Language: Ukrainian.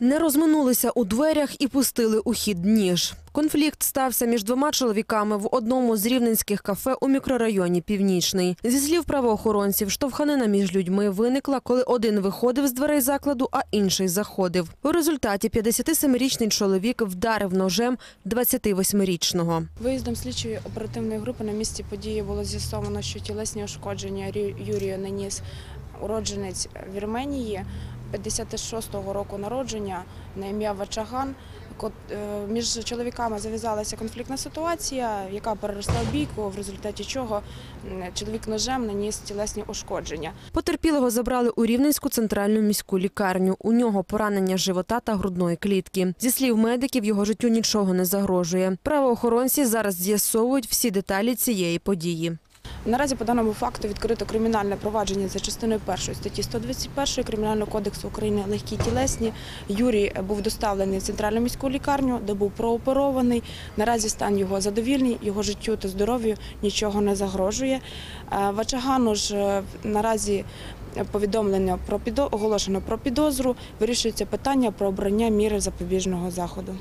Не розминулися у дверях і пустили у хід ніж. Конфлікт стався між двома чоловіками в одному з рівненських кафе у мікрорайоні Північний. Зі слів правоохоронців, штовханина між людьми виникла, коли один виходив з дверей закладу, а інший заходив. У результаті 57-річний чоловік вдарив ножем 28-річного. Виїздом слідчої оперативної групи на місці події було з'ясовано, що тілесні ушкодження Юрію наніс уродженець Вірменії 56-го року народження на ім'я Вачаган. Е, Між чоловіками зав'язалася конфліктна ситуація, яка переросла в бійку, в результаті чого чоловік ножем наніс тілесні ушкодження. Потерпілого забрали у Рівненську центральну міську лікарню. У нього поранення живота та грудної клітки. Зі слів медиків, його життю нічого не загрожує. Правоохоронці зараз з'ясовують всі деталі цієї події. Наразі по даному факту відкрито кримінальне провадження за частиною першої статті 121 Кримінального кодексу України легкі тілесні. Юрій був доставлений в центральну міську лікарню, де був прооперований. Наразі стан його задовільний, його життю та здоров'ю нічого не загрожує. Е, Вачагану ж е, наразі повідомлено про оголошено про підозру. Вирішується питання про обрання міри запобіжного заходу.